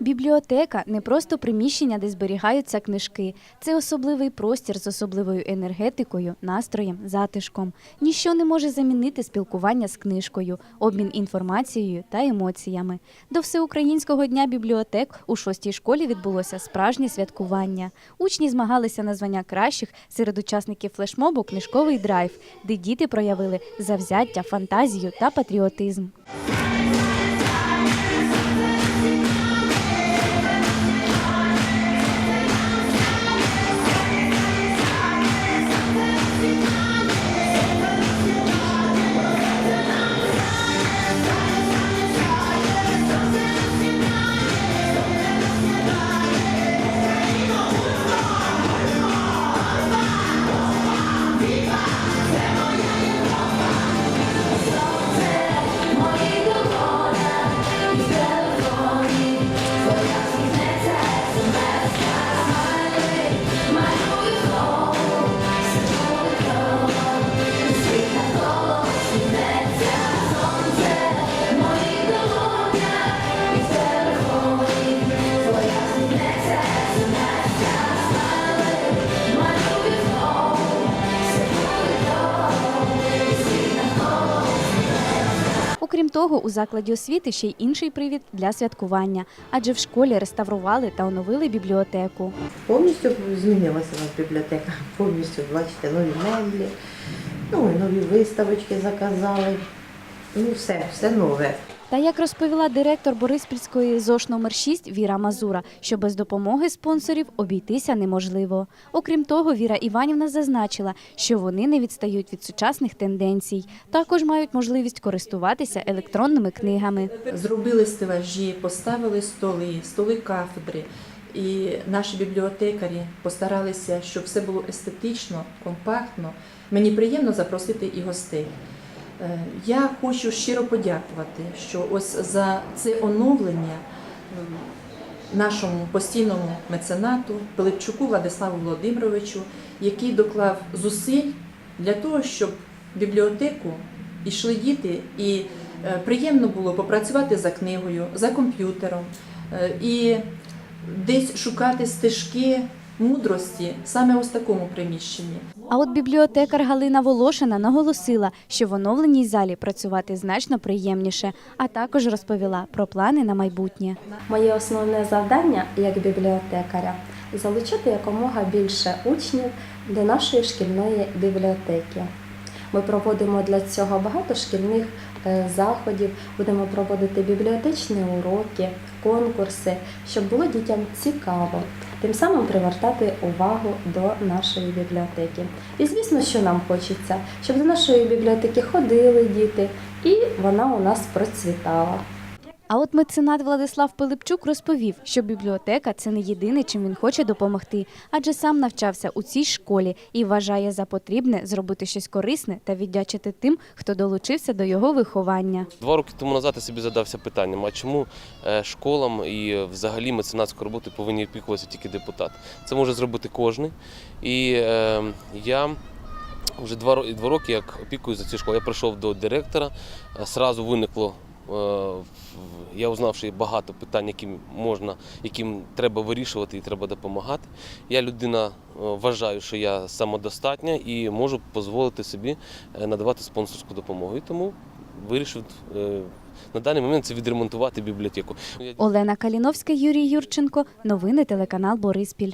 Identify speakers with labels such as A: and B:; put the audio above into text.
A: Бібліотека не просто приміщення, де зберігаються книжки. Це особливий простір з особливою енергетикою, настроєм, затишком. Ніщо не може замінити спілкування з книжкою, обмін інформацією та емоціями. До всеукраїнського дня бібліотек у шостій школі відбулося справжнє святкування. Учні змагалися на звання кращих серед учасників флешмобу Книжковий драйв, де діти проявили завзяття, фантазію та патріотизм. Окрім того, у закладі освіти ще й інший привід для святкування, адже в школі реставрували та оновили бібліотеку.
B: Повністю змінилася у нас бібліотека. Повністю, бачите, нові меблі, ну нові виставочки заказали. Ну, все, все нове.
A: Та як розповіла директор Бориспільської ЗОШ номер 6 Віра Мазура, що без допомоги спонсорів обійтися неможливо. Окрім того, Віра Іванівна зазначила, що вони не відстають від сучасних тенденцій. Також мають можливість користуватися електронними книгами.
C: Зробили стелажі, поставили столи, столи кафедри. І наші бібліотекарі постаралися, щоб все було естетично, компактно. Мені приємно запросити і гостей. Е, Я хочу щиро подякувати, що ось за це оновлення нашому постійному меценату Пилипчуку Владиславу Володимировичу, який доклав зусиль для того, щоб в бібліотеку йшли діти, і е, приємно було попрацювати за книгою, за комп'ютером е, і десь шукати стежки мудрості саме ось такому приміщенні.
A: А от бібліотекар Галина Волошина наголосила, що в оновленій залі працювати значно приємніше, а також розповіла про плани на майбутнє.
D: Моє основне завдання як бібліотекаря залучити якомога більше учнів до нашої шкільної бібліотеки. Ми проводимо для цього багато шкільних е, заходів, будемо проводити бібліотечні уроки, конкурси, щоб було дітям цікаво, тим самим привертати увагу до нашої бібліотеки. І звісно, що нам хочеться, щоб до нашої бібліотеки ходили діти, і вона у нас процвітала.
A: А от меценат Владислав Пилипчук розповів, що бібліотека це не єдине, чим він хоче допомогти, адже сам навчався у цій школі і вважає за потрібне зробити щось корисне та віддячити тим, хто долучився до його виховання.
E: Два роки тому назад я собі задався питанням, а чому е, школам і взагалі меценатською роботою повинні опікуватися тільки депутати? Це може зробити кожен. І е, я вже два роки як опікую за цю школу. Я прийшов до директора, е, сразу виникло. Е, Я узнав, що є багато питань, яким можна, яким треба вирішувати і треба допомагати. Я людина е, вважаю, що я самодостатня і можу дозволити собі е, надавати спонсорську допомогу. І тому вирішив на даний момент це відремонтувати бібліотеку.
A: Олена Каліновська, Юрій Юрченко. Новини телеканал Бориспіль.